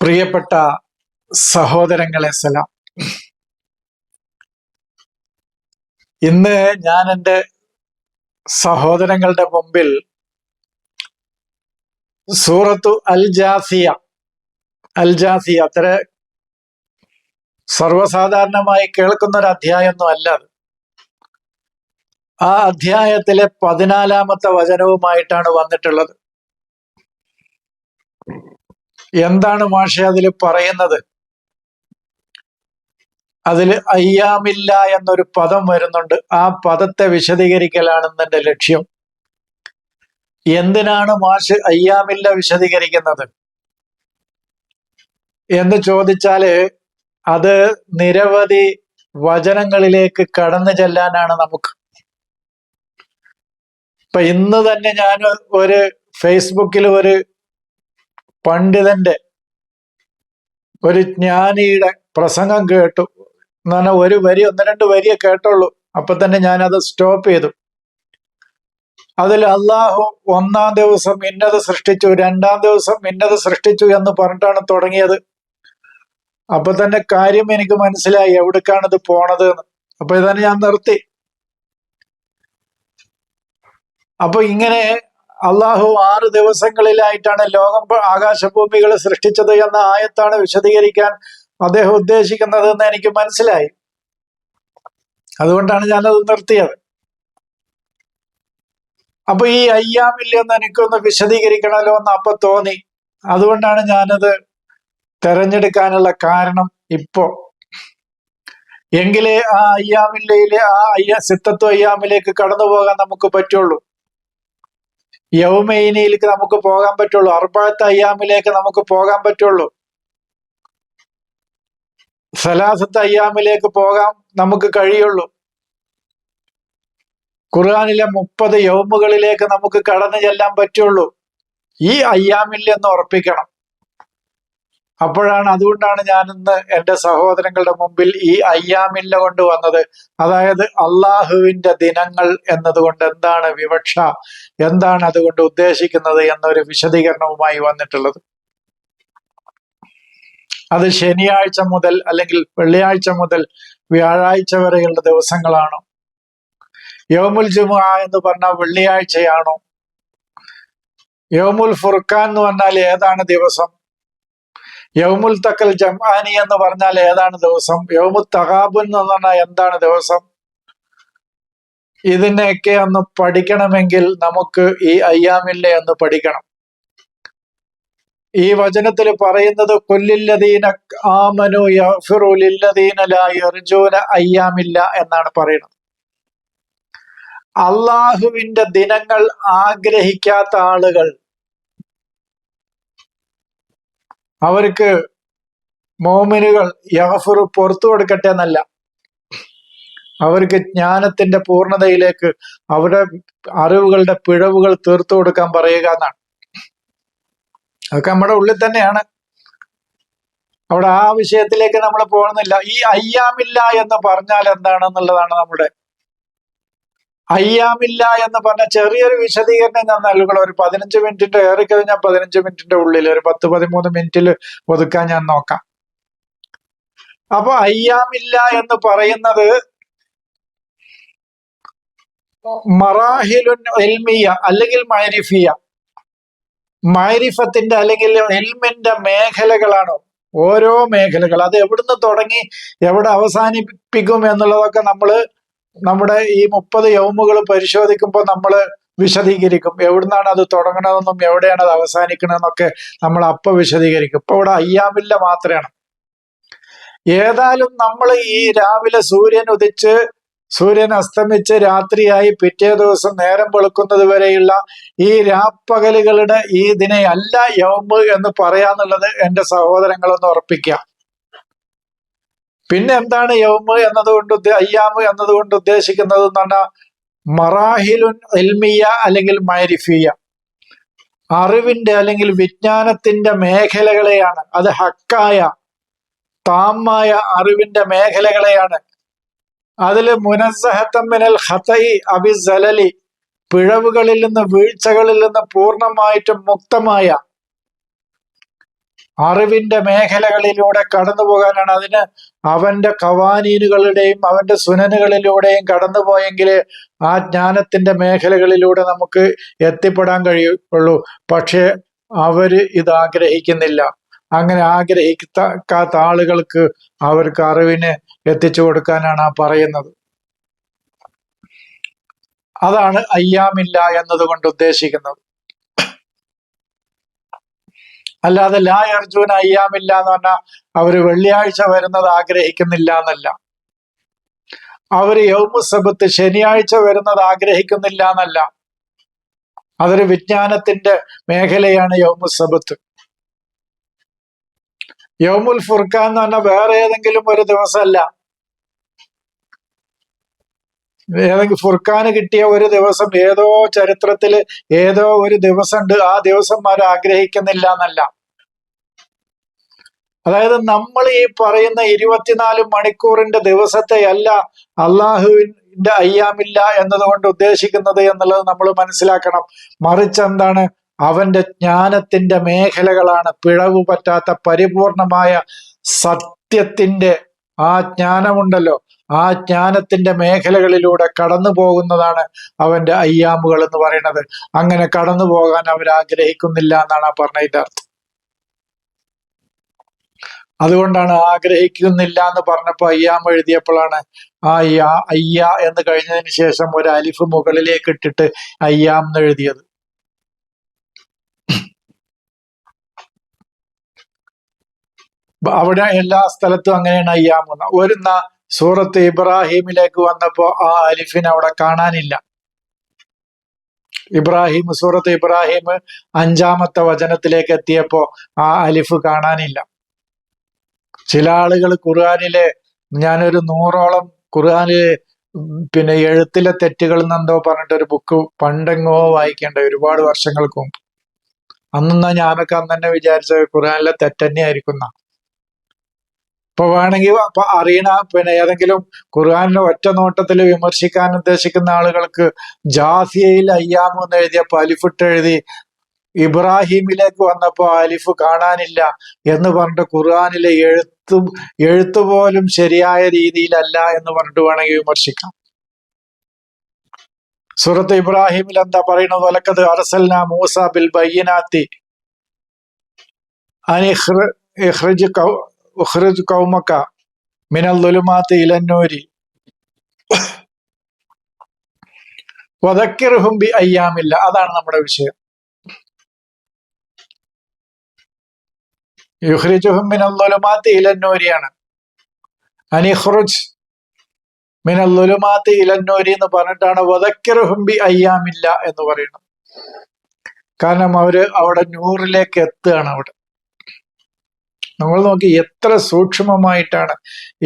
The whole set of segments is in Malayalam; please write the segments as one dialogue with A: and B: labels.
A: പ്രിയപ്പെട്ട സഹോദരങ്ങളെ സലാം. ഇന്ന് ഞാൻ എന്റെ സഹോദരങ്ങളുടെ മുമ്പിൽ സൂറത്തു അൽ ജാസിയ അൽ ജാസിയ അത്ര സർവസാധാരണമായി കേൾക്കുന്ന ഒരു അധ്യായമൊന്നും അല്ല ആ അധ്യായത്തിലെ പതിനാലാമത്തെ വചനവുമായിട്ടാണ് വന്നിട്ടുള്ളത്. എന്താണ് മാഷ അതിൽ പറയുന്നത്? അതിൽ അയ്യാമില്ല എന്നൊരു പദം വരുന്നുണ്ട്. ആ പദത്തെ വിശദീകരിക്കലാണെന്ന് എന്റെ ലക്ഷ്യം. എന്തിനാണ് മാഷ് അയ്യാമില്ല വിശദീകരിക്കുന്നത്? എന്ന് ചോദിച്ചാൽ അത് നിരവധി വചനങ്ങളിലേക്ക് കടന്നു ചെല്ലാനാണ് നമുക്ക്. ഇപ്പൊ ഇന്ന് തന്നെ ഞാൻ ഒരു ഫേസ്ബുക്കിൽ ഒരു പണ്ഡിതന്റെ ഒരു ജ്ഞാനിയുടെ പ്രസംഗം കേട്ടു. എന്ന് ഒരു വരി ഒന്ന് രണ്ട് വരിയെ കേട്ടുള്ളൂ അപ്പൊ തന്നെ ഞാൻ അത് സ്റ്റോപ്പ് ചെയ്തു. അതിൽ അള്ളാഹു ഒന്നാം ദിവസം ഇന്നത് സൃഷ്ടിച്ചു രണ്ടാം ദിവസം ഇന്നത് സൃഷ്ടിച്ചു എന്ന് പറഞ്ഞിട്ടാണ് തുടങ്ങിയത്. അപ്പൊ തന്നെ കാര്യം എനിക്ക് മനസ്സിലായി എവിടേക്കാണ് ഇത് പോണത് എന്ന്. അപ്പൊ ഇതന്നെ ഞാൻ നിർത്തി. അപ്പൊ ഇങ്ങനെ അള്ളാഹു ആറ് ദിവസങ്ങളിലായിട്ടാണ് ലോകം ആകാശഭൂമികൾ സൃഷ്ടിച്ചത് എന്ന ആയത്താണ് വിശദീകരിക്കാൻ അദ്ദേഹം ഉദ്ദേശിക്കുന്നത് എന്ന് എനിക്ക് മനസ്സിലായി. അതുകൊണ്ടാണ് ഞാനത് നിർത്തിയത്. അപ്പൊ ഈ അയ്യാമില്ലെന്ന് എനിക്കൊന്ന് വിശദീകരിക്കണമല്ലോ എന്ന് അപ്പൊ തോന്നി. അതുകൊണ്ടാണ് ഞാനത് തെരഞ്ഞെടുക്കാനുള്ള കാരണം ഇപ്പോ. എങ്കിലേ ആ അയ്യാമില്ലയിലെ ആ അയ്യ സിത്തത്വ അയ്യാമിലേക്ക് കടന്നു പോകാൻ നമുക്ക് പറ്റുള്ളൂ. യൗമൈനിയിലേക്ക് നമുക്ക് പോകാൻ പറ്റുള്ളൂ. അർബാത്ത് അയ്യാമിലേക്ക് നമുക്ക് പോകാൻ പറ്റുള്ളൂ. സലാസത്ത് അയ്യാമിലേക്ക് പോകാൻ നമുക്ക് കഴിയുള്ളൂ. ഖുർആാനിലെ മുപ്പത് യൗമുകളിലേക്ക് നമുക്ക് കടന്നു ചെല്ലാൻ പറ്റുള്ളൂ. ഈ അയ്യാമിൽ എന്ന് ഉറപ്പിക്കണം. അപ്പോഴാണ് അതുകൊണ്ടാണ് ഞാൻ ഇന്ന് എന്റെ സഹോദരങ്ങളുടെ മുമ്പിൽ ഈ അയ്യാമില്ല കൊണ്ട് വന്നത്. അതായത് അള്ളാഹുവിന്റെ ദിനങ്ങൾ എന്നതുകൊണ്ട് എന്താണ് വിവക്ഷ എന്താണ് അതുകൊണ്ട് ഉദ്ദേശിക്കുന്നത് എന്നൊരു വിശദീകരണവുമായി വന്നിട്ടുള്ളത്. അത് ശനിയാഴ്ച മുതൽ അല്ലെങ്കിൽ വെള്ളിയാഴ്ച മുതൽ വ്യാഴാഴ്ച വരെയുള്ള ദിവസങ്ങളാണോ. യോമുൽ ജുമു എന്ന് പറഞ്ഞാൽ വെള്ളിയാഴ്ചയാണോ? യോമുൽ ഫുർഖാൻ എന്ന് പറഞ്ഞാൽ ഏതാണ് ദിവസം? യൗമുൽ തക്കൽ ജംആാനി എന്ന് പറഞ്ഞാൽ ഏതാണ് ദിവസം? യൗമു തഹാബുൻ എന്ന് പറഞ്ഞാൽ എന്താണ് ദിവസം? ഇതിനെയൊക്കെ ഒന്ന് പഠിക്കണമെങ്കിൽ നമുക്ക് ഈ അയ്യാമില്ലേ എന്ന് പഠിക്കണം. ഈ വചനത്തിൽ പറയുന്നത് കൊല്ലില്ലതീന ആമനു യർജൂന അയ്യാമില്ല എന്നാണ് പറയുന്നത്. അള്ളാഹുവിന്റെ ദിനങ്ങൾ ആഗ്രഹിക്കാത്ത ആളുകൾ അവർക്ക് മോമിനുകൾ യഹഫുർ പുറത്തു കൊടുക്കട്ടെ എന്നല്ല. അവർക്ക് ജ്ഞാനത്തിന്റെ പൂർണതയിലേക്ക് അവരുടെ അറിവുകളുടെ പിഴവുകൾ തീർത്തു കൊടുക്കാൻ പറയുക എന്നാണ്. അതൊക്കെ നമ്മുടെ ഉള്ളിൽ തന്നെയാണ്. അവിടെ ആ വിഷയത്തിലേക്ക് നമ്മൾ പോകുന്നില്ല ഈ അയ്യാമില്ല എന്ന് പറഞ്ഞാൽ എന്താണെന്നുള്ളതാണ് നമ്മുടെ അയ്യാമില്ല എന്ന് പറഞ്ഞ ചെറിയൊരു വിശദീകരണം ഞാൻ നൽകണം. ഒരു പതിനഞ്ച് മിനിറ്റിന്റെ ഏറി കഴിഞ്ഞാൽ പതിനഞ്ച് മിനിറ്റിന്റെ ഉള്ളിൽ ഒരു പത്ത് പതിമൂന്ന് മിനിറ്റിൽ ഒതുക്കാൻ ഞാൻ നോക്കാം. അപ്പൊ അയ്യാമില്ല എന്ന് പറയുന്നത് മറാഹിലുൻ എൽമിയ അല്ലെങ്കിൽ മൈരിഫിയ. മൈരിഫത്തിന്റെ അല്ലെങ്കിൽ എൽമിന്റെ മേഖലകളാണ് ഓരോ മേഖലകൾ. അത് എവിടുന്ന് തുടങ്ങി എവിടെ അവസാനിപ്പിക്കും എന്നുള്ളതൊക്കെ നമ്മൾ നമ്മുടെ ഈ മുപ്പത് യൗമുകൾ പരിശോധിക്കുമ്പോൾ നമ്മൾ വിശദീകരിക്കും. എവിടുന്നാണ് അത് തുടങ്ങണതെന്നും എവിടെയാണ് അത് അവസാനിക്കണമെന്നൊക്കെ നമ്മൾ അപ്പൊ വിശദീകരിക്കും. ഇപ്പൊ ഇവിടെ അയ്യാമില്ല മാത്രമാണ് ഏതായാലും നമ്മൾ ഈ രാവിലെ സൂര്യൻ ഉദിച്ച് സൂര്യൻ അസ്തമിച്ച് രാത്രിയായി പിറ്റേ ദിവസം നേരം വെളുക്കുന്നത് വരെയുള്ള ഈ രാപ്പകലുകളുടെ ഈ ഇതിനെ അല്ല യൗമ് എന്ന് പറയാന്നുള്ളത് എന്റെ സഹോദരങ്ങളൊന്ന് ഉറപ്പിക്കാം പിന്നെ എന്താണ് യൗമ് എന്നതുകൊണ്ട് അയ്യാമ് എന്നതുകൊണ്ട് ഉദ്ദേശിക്കുന്നത് എന്ന് പറഞ്ഞാൽ മറാഹിലുൻ എൽമിയ അല്ലെങ്കിൽ മൈരിഫിയ അറിവിന്റെ അല്ലെങ്കിൽ വിജ്ഞാനത്തിന്റെ മേഖലകളെയാണ്. അത് ഹക്കായ താമായ അറിവിന്റെ മേഖലകളെയാണ്. അതിൽ മുനസഹത്തമ്മിനൽ ഹതൈ അബിസലലി പിഴവുകളിൽ നിന്ന് വീഴ്ചകളിൽ നിന്ന് പൂർണമായിട്ടും മുക്തമായ അറിവിന്റെ മേഖലകളിലൂടെ കടന്നു പോകാനാണ് അതിന് അവന്റെ കവാനീനുകളുടെയും അവന്റെ സുനനുകളിലൂടെയും കടന്നു പോയെങ്കിൽ ആ ജ്ഞാനത്തിന്റെ മേഖലകളിലൂടെ നമുക്ക് എത്തിപ്പെടാൻ കഴിയുള്ളൂ. പക്ഷെ അവർ ഇത് ആഗ്രഹിക്കുന്നില്ല. അങ്ങനെ ആഗ്രഹിക്കാത്ത ആളുകൾക്ക് അവർക്ക് അറിവിന് എത്തിച്ചു കൊടുക്കാനാണ് ആ പറയുന്നത്. അതാണ് അയ്യാമില്ല എന്നതുകൊണ്ട് ഉദ്ദേശിക്കുന്നത്. അല്ലാതെ ലാ അർജുന അയ്യാമില്ല എന്ന് പറഞ്ഞാൽ അവർ വെള്ളിയാഴ്ച വരുന്നത് ആഗ്രഹിക്കുന്നില്ല എന്നല്ല അവർ യൗമുസബത്ത് ശനിയാഴ്ച വരുന്നത് ആഗ്രഹിക്കുന്നില്ല എന്നല്ല അതൊരു വിജ്ഞാനത്തിന്റെ മേഖലയാണ് യൗമുസബത്ത് യൗമുൽ ഫുർഖാൻ എന്ന് പറഞ്ഞാൽ വേറെ ഏതെങ്കിലും ഒരു ദിവസമല്ല. ഏതെങ്കിലും ഫുർഖാന് കിട്ടിയ ഒരു ദിവസം ഏതോ ചരിത്രത്തിൽ ഏതോ ഒരു ദിവസം ഉണ്ട് ആ ദിവസം അവർ ആഗ്രഹിക്കുന്നില്ല എന്നല്ല അതായത് നമ്മൾ ഈ പറയുന്ന ഇരുപത്തിനാല് മണിക്കൂറിന്റെ ദിവസത്തെ അല്ല അള്ളാഹുവിന്റെ അയ്യാമില്ല എന്നതുകൊണ്ട് ഉദ്ദേശിക്കുന്നത് എന്നുള്ളത് നമ്മൾ മനസ്സിലാക്കണം. മറിച്ച് എന്താണ്? അവന്റെ ജ്ഞാനത്തിന്റെ മേഖലകളാണ് പിഴവ് പറ്റാത്ത പരിപൂർണമായ സത്യത്തിന്റെ ആ ജ്ഞാനമുണ്ടല്ലോ. ആ ജ്ഞാനത്തിന്റെ മേഖലകളിലൂടെ കടന്നു പോകുന്നതാണ് അവന്റെ അയ്യാമുകൾ എന്ന് പറയുന്നത്. അങ്ങനെ കടന്നു പോകാൻ അവർ ആഗ്രഹിക്കുന്നില്ല എന്നാണ് ആ പറഞ്ഞതിന്റെ അർത്ഥം. അതുകൊണ്ടാണ് ആഗ്രഹിക്കുന്നില്ല എന്ന് പറഞ്ഞപ്പോൾ അയ്യാം എഴുതിയപ്പോഴാണ് ആ അയ്യ എന്ന് കഴിഞ്ഞതിന് ശേഷം ഒരു അലിഫ് മുകളിലേക്ക് ഇട്ടിട്ട് അയ്യാം എന്ന് എഴുതിയത്. അവിടെ എല്ലാ സ്ഥലത്തും അങ്ങനെയാണ് അയ്യാം എന്ന് ഒരു സൂറത്ത് ഇബ്രാഹിമിലേക്ക് വന്നപ്പോ ആ അലിഫിനെ അവിടെ കാണാനില്ല. ഇബ്രാഹിം സൂറത്ത് ഇബ്രാഹിം അഞ്ചാമത്തെ വചനത്തിലേക്ക് എത്തിയപ്പോ ആ അലിഫ് കാണാനില്ല. ചില ആളുകൾ ഖുർആാനിലെ ഞാനൊരു നൂറോളം ഖുർആാനിലെ പിന്നെ എഴുത്തിലെ തെറ്റുകൾ എന്നെന്തോ പറഞ്ഞിട്ട് ഒരു ബുക്ക് പണ്ടെങ്ങോ വായിക്കേണ്ട ഒരുപാട് വർഷങ്ങൾക്ക് മുമ്പ്. അന്നാ ഞാനൊക്കെ അന്ന് തന്നെ വിചാരിച്ചത് ഖുർആാനിലെ തെറ്റന്നെ ആയിരിക്കുന്ന ഇപ്പൊ വേണമെങ്കിൽ അറിയണ പിന്നെ ഏതെങ്കിലും ഖുർആാനിനെ ഒറ്റ നോട്ടത്തിൽ വിമർശിക്കാൻ ഉദ്ദേശിക്കുന്ന ആളുകൾക്ക് ജാസിയയിൽ അയ്യാമു എന്ന് എഴുതിയപ്പോ അലിഫിട്ട് എഴുതി ഇബ്രാഹിമിലേക്ക് വന്നപ്പോ അലിഫ് കാണാനില്ല എന്ന് പറഞ്ഞിട്ട് ഖുർആാനിലെ എഴുത്തും എഴുത്തുപോലും ശരിയായ രീതിയിലല്ല എന്ന് പറഞ്ഞിട്ട് വേണമെങ്കിൽ വിമർശിക്കാം. സുഹൃത്ത് ഇബ്രാഹിമിൽ എന്താ പറയുന്നത്? വലക്കത് അറസൽന മൂസ ബിൽ ബയ്യനാത്തി അനിഹ്റ് ഇഹ്റിജ് കൗ കൗമക്ക മിനൽ ലുലുമാത്തി ഇലന്നൂരി. വദക്കിർഹും ബി അയ്യാമില്ല. അതാണ് നമ്മുടെ വിഷയം. യുഹ്രിജുഹും മിനൽ ലുലുമാത്തി ഇലന്നൂരിയാണ്. അനിഹ്റുജ് മിനൽ ലുലുമാത്തി ഇലന്നൂരി എന്ന് പറഞ്ഞിട്ടാണ് വദക്കിർഹും ബി അയ്യാമില്ല എന്ന് പറയുന്നത്. കാരണം അവർ അവിടെ നൂറിലേക്ക് എത്തുകയാണ് അവിടെ. നമ്മൾ നോക്കി എത്ര സൂക്ഷ്മമായിട്ടാണ്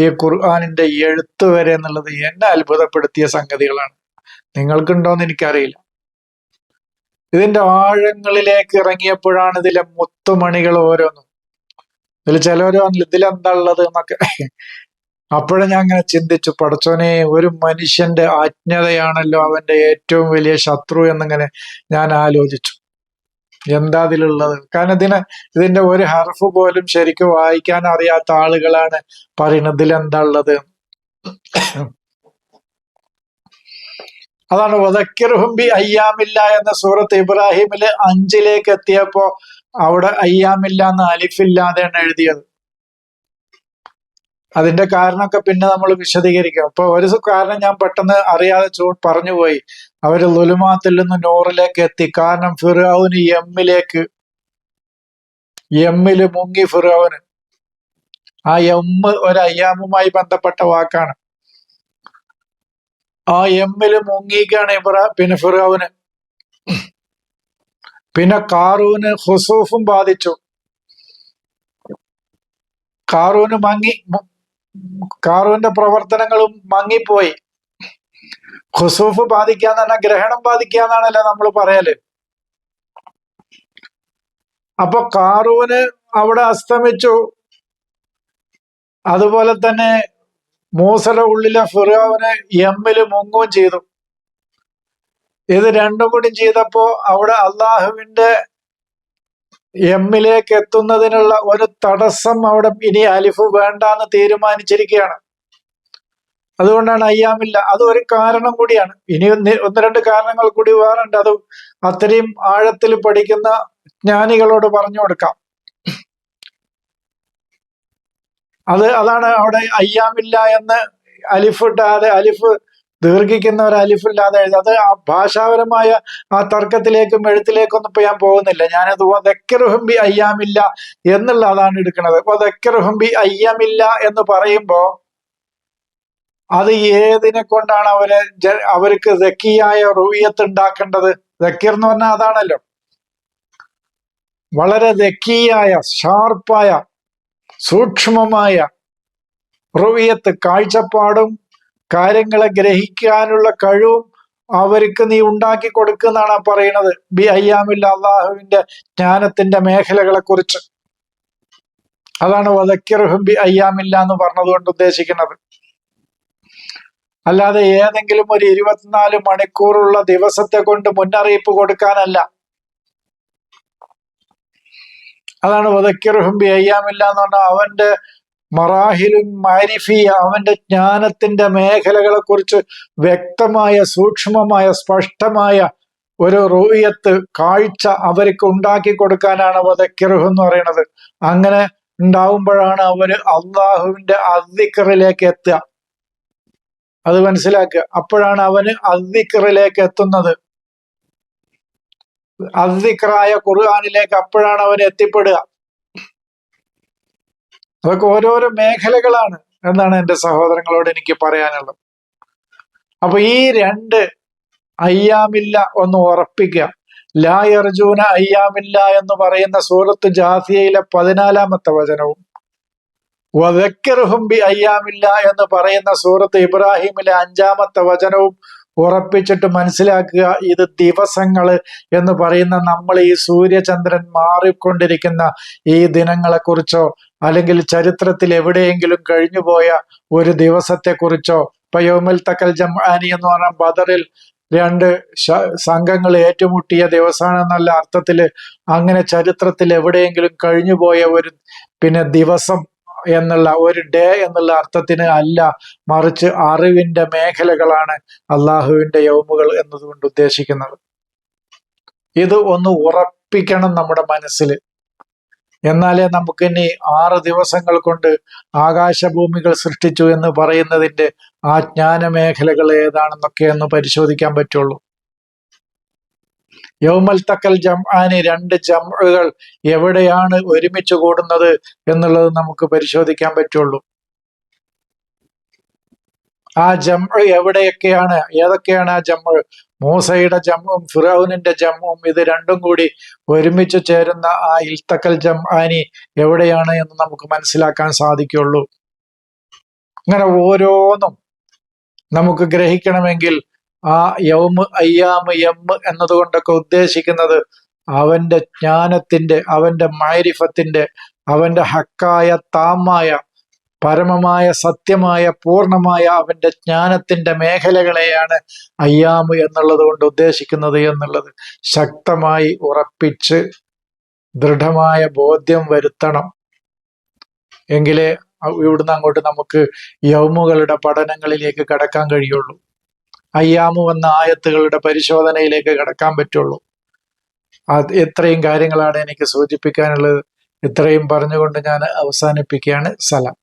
A: ഈ ഖുർആാനിന്റെ എഴുത്ത് വരെ എന്നുള്ളത് എന്നെ അത്ഭുതപ്പെടുത്തിയ സംഗതികളാണ്. നിങ്ങൾക്കുണ്ടോയെന്ന് എനിക്കറിയില്ല. ഇതിന്റെ ആഴങ്ങളിലേക്ക് ഇറങ്ങിയപ്പോഴാണ് ഇതിലെ മുത്തുമണികൾ ഓരോന്നും. ഇതിൽ ചിലരോ ഇതിലെന്താ ഉള്ളത് എന്നൊക്കെ. അപ്പോഴും ഞാൻ അങ്ങനെ ചിന്തിച്ചു പടച്ചോനെ ഒരു മനുഷ്യന്റെ അജ്ഞതയാണല്ലോ അവന്റെ ഏറ്റവും വലിയ ശത്രു എന്നിങ്ങനെ ഞാൻ ആലോചിച്ചു. എന്താ അതിലുള്ളത് കാരണം ഇതിന് ഇതിന്റെ ഒരു ഹർഫ് പോലും ശരിക്കും വായിക്കാൻ അറിയാത്ത ആളുകളാണ് പറയുന്നത് ഇതിലെന്താ ഉള്ളത്. അതാണ് വതക്കിർഹുംബി അയ്യാമില്ല എന്ന സൂറത്ത് ഇബ്രാഹിമിൽ അഞ്ചിലേക്ക് എത്തിയപ്പോ അവിടെ അയ്യാമില്ല എന്ന് അലിഫില്ലാതെയാണ് എഴുതിയത് അതിന്റെ കാരണമൊക്കെ പിന്നെ നമ്മൾ വിശദീകരിക്കും. അപ്പൊ ഒരു കാരണം ഞാൻ പെട്ടെന്ന് അറിയാതെ ചൂ പറഞ്ഞുപോയി. അവർ ലുലുമാത്തിൽ നിന്ന് നൂറിലേക്ക് എത്തി. കാരണം ഫിറാവുന് എമ്മിലേക്ക് എമ്മിൽ മുങ്ങി ഫിറാവുന് ആ എമ്മ് ഒരു അയ്യാമുമായി ബന്ധപ്പെട്ട വാക്കാണ്. ആ എമ്മിൽ മുങ്ങിക്കാണ് ഇബ്ര പിന്നെ ഫിറാവുന് പിന്നെ കാറൂന് ഹുസൂഫും ബാധിച്ചു. കാറൂന് മങ്ങി കാറൂന്റെ പ്രവർത്തനങ്ങളും മങ്ങിപ്പോയി. ഖുസൂഫ് ബാധിക്കാന്ന് പറഞ്ഞാൽ ഗ്രഹണം ബാധിക്കാന്നാണല്ലോ നമ്മൾ പറയൽ. അപ്പൊ കാറൂന് അവിടെ അസ്തമിച്ചു. അതുപോലെ തന്നെ മൂസയുടെ ഉള്ളിലെ ഫിറോവിന് എമ്മിൽ മുങ്ങുകയും ചെയ്തു. ഇത് രണ്ടും കൂടി ചെയ്തപ്പോ അവിടെ അള്ളാഹുവിന്റെ എമ്മിലേക്ക് എത്തുന്നതിനുള്ള ഒരു തടസ്സം അവിടെ ഇനി അലിഫ് വേണ്ടാന്ന് തീരുമാനിച്ചിരിക്കുകയാണ്. അതുകൊണ്ടാണ് അയ്യാമില്ല. അത് ഒരു കാരണം കൂടിയാണ്. ഇനി ഒന്ന് രണ്ട് കാരണങ്ങൾ കൂടി വേറുണ്ട്. അത് അത്രയും ആഴത്തിൽ പഠിക്കുന്ന ജ്ഞാനികളോട് പറഞ്ഞു കൊടുക്കാം. അത് അതാണ് അവിടെ അയ്യാമില്ല എന്ന് അലിഫ് ഇട്ടാതെ അലിഫ് ദീർഘിക്കുന്ന ഒരു അലിഫില്ലാതെ എഴുതി. അത് ആ ഭാഷാപരമായ ആ തർക്കത്തിലേക്കും എഴുത്തിലേക്കും ഒന്നും ഇപ്പൊ ഞാൻ പോകുന്നില്ല. ഞാനത് വദക്കറുഹംബി അയ്യാമില്ല എന്നുള്ള അതാണ് എടുക്കുന്നത്. വദക്കറുഹംബി അയ്യാമില്ല എന്ന് പറയുമ്പോ അത് ഏതിനെ കൊണ്ടാണ് അവർ അവർക്ക് ദക്കിയായ റൂയത്ത് ഉണ്ടാക്കേണ്ടത്? ദക്കീർ എന്ന് പറഞ്ഞാൽ അതാണല്ലോ. വളരെ ദക്കിയായ ഷാർപ്പായ സൂക്ഷ്മമായ റുവിയത്ത് കാഴ്ചപ്പാടും കാര്യങ്ങളെ ഗ്രഹിക്കാനുള്ള കഴിവും അവർക്ക് നീ ഉണ്ടാക്കി കൊടുക്കുന്നാണ് പറയുന്നത്. ബി അയ്യാമില്ല അള്ളാഹുവിന്റെ ജ്ഞാനത്തിന്റെ മേഖലകളെ കുറിച്ച് അതാണ് വദക്കിറുഹും ബി അയ്യാമില്ല എന്ന് പറഞ്ഞതുകൊണ്ട് ഉദ്ദേശിക്കുന്നത്. അല്ലാതെ ഏതെങ്കിലും ഒരു ഇരുപത്തിനാല് മണിക്കൂറുള്ള ദിവസത്തെ കൊണ്ട് മുന്നറിയിപ്പ് കൊടുക്കാനല്ല. അതാണ് വതക്കിറഹും ബി അയ്യാമില്ല എന്ന് പറഞ്ഞാൽ അവന്റെ മറാഹിലും മാരിഫി അവന്റെ ജ്ഞാനത്തിന്റെ മേഖലകളെ കുറിച്ച് വ്യക്തമായ സൂക്ഷ്മമായ സ്പഷ്ടമായ ഒരു റൂയത്ത് കാഴ്ച അവർക്ക് ഉണ്ടാക്കി കൊടുക്കാനാണ് വധക്കിറുഹ് എന്ന് പറയുന്നത്. അങ്ങനെ ഉണ്ടാവുമ്പോഴാണ് അവർ അള്ളാഹുവിന്റെ അദ്ദിക്കറിലേക്ക് എത്തുക. അത് മനസ്സിലാക്കുക. അപ്പോഴാണ് അവന് അദ്ദിക്കറിലേക്ക് എത്തുന്നത്. അദ്ദിക്കറായ ഖുർആാനിലേക്ക് അപ്പോഴാണ് അവൻ എത്തിപ്പെടുക. അതൊക്കെ ഓരോരോ മേഖലകളാണ് എന്നാണ് എന്റെ സഹോദരങ്ങളോട് എനിക്ക് പറയാനുള്ളത്. അപ്പൊ ഈ രണ്ട് അയ്യാമില്ല ഒന്ന് ഉറപ്പിക്കുക ലാ അർജുന അയ്യാമില്ല എന്ന് പറയുന്ന സൂറത്ത് ജാസിയയിലെ പതിനാലാമത്തെ വചനവും വദക്കർഹുംബി അയ്യാമില്ല എന്ന് പറയുന്ന സൂറത്ത് ഇബ്രാഹിമിലെ അഞ്ചാമത്തെ വചനവും ഉറപ്പിച്ചിട്ട് മനസ്സിലാക്കുക ഇത് ദിവസങ്ങൾ എന്ന് പറയുന്ന നമ്മൾ ഈ സൂര്യചന്ദ്രൻ മാറിക്കൊണ്ടിരിക്കുന്ന ഈ ദിനങ്ങളെ കുറിച്ചോ അല്ലെങ്കിൽ ചരിത്രത്തിൽ എവിടെയെങ്കിലും കഴിഞ്ഞുപോയ ഒരു ദിവസത്തെക്കുറിച്ചോ ഇപ്പൊ യോമൽ തക്കൽ ജംആനി എന്ന് പറഞ്ഞ ബദറിൽ രണ്ട് സംഘങ്ങൾ ഏറ്റുമുട്ടിയ ദിവസമാണെന്നുള്ള അർത്ഥത്തിൽ അങ്ങനെ ചരിത്രത്തിൽ എവിടെയെങ്കിലും കഴിഞ്ഞുപോയ ഒരു പിന്നെ ദിവസം എന്നുള്ള ഒരു ഡേ എന്നുള്ള അർത്ഥത്തിന് അല്ല മറിച്ച് അറിവിന്റെ മേഖലകളാണ് അള്ളാഹുവിന്റെ യൗമുകൾ എന്നതുകൊണ്ട് ഉദ്ദേശിക്കുന്നത്. ഇത് ഒന്ന് ഉറപ്പിക്കണം നമ്മുടെ മനസ്സിൽ. എന്നാലേ നമുക്കിനി ആറ് ദിവസങ്ങൾ കൊണ്ട് ആകാശഭൂമികൾ സൃഷ്ടിച്ചു എന്ന് പറയുന്നതിന്റെ ആ ജ്ഞാന മേഖലകൾ ഏതാണെന്നൊക്കെ ഒന്ന് പരിശോധിക്കാൻ പറ്റുള്ളൂ. യൗമൽ തക്കൽ ജംആനി രണ്ട് ജംഅുകൾ എവിടെയാണ് ഒരുമിച്ച് കൂടുന്നത് എന്നുള്ളത് നമുക്ക് പരിശോധിക്കാൻ പറ്റുള്ളൂ. ആ ജമ്മ എവിടെയൊക്കെയാണ്? ഏതൊക്കെയാണ് ആ ജമ്മ? മൂസയുടെ ജമ്മും ഫിറൌനിന്റെ ജമ്മും ഇത് രണ്ടും കൂടി ഒരുമിച്ച് ചേരുന്ന ആ ഇൽത്തക്കൽ ജമ്മാനി എവിടെയാണ് എന്ന് നമുക്ക് മനസ്സിലാക്കാൻ സാധിക്കുള്ളൂ. അങ്ങനെ ഓരോന്നും നമുക്ക് ഗ്രഹിക്കണമെങ്കിൽ ആ യൗമ് അയ്യാമ് എം എന്നതുകൊണ്ടൊക്കെ ഉദ്ദേശിക്കുന്നത് അവന്റെ ജ്ഞാനത്തിന്റെ അവന്റെ മൈരിഫത്തിന്റെ അവന്റെ ഹക്കായ താമായ പരമമായ സത്യമായ പൂർണമായ അവന്റെ ജ്ഞാനത്തിന്റെ മേഖലകളെയാണ് അയ്യാമു എന്നുള്ളത് കൊണ്ട് ഉദ്ദേശിക്കുന്നത് എന്നുള്ളത് ശക്തമായി ഉറപ്പിച്ച് ദൃഢമായ ബോധ്യം വരുത്തണം. എങ്കിലേ ഇവിടുന്ന് അങ്ങോട്ട് നമുക്ക് യൗമുകളുടെ പഠനങ്ങളിലേക്ക് കടക്കാൻ കഴിയുള്ളൂ. അയ്യാമു എന്ന ആയത്തുകളുടെ പരിശോധനയിലേക്ക് കടക്കാൻ പറ്റുള്ളൂ. അത് ഇത്രയും കാര്യങ്ങളാണ് എനിക്ക് സൂചിപ്പിക്കാനുള്ളത്. ഇത്രയും പറഞ്ഞുകൊണ്ട് ഞാൻ അവസാനിപ്പിക്കുകയാണ്. സലാം.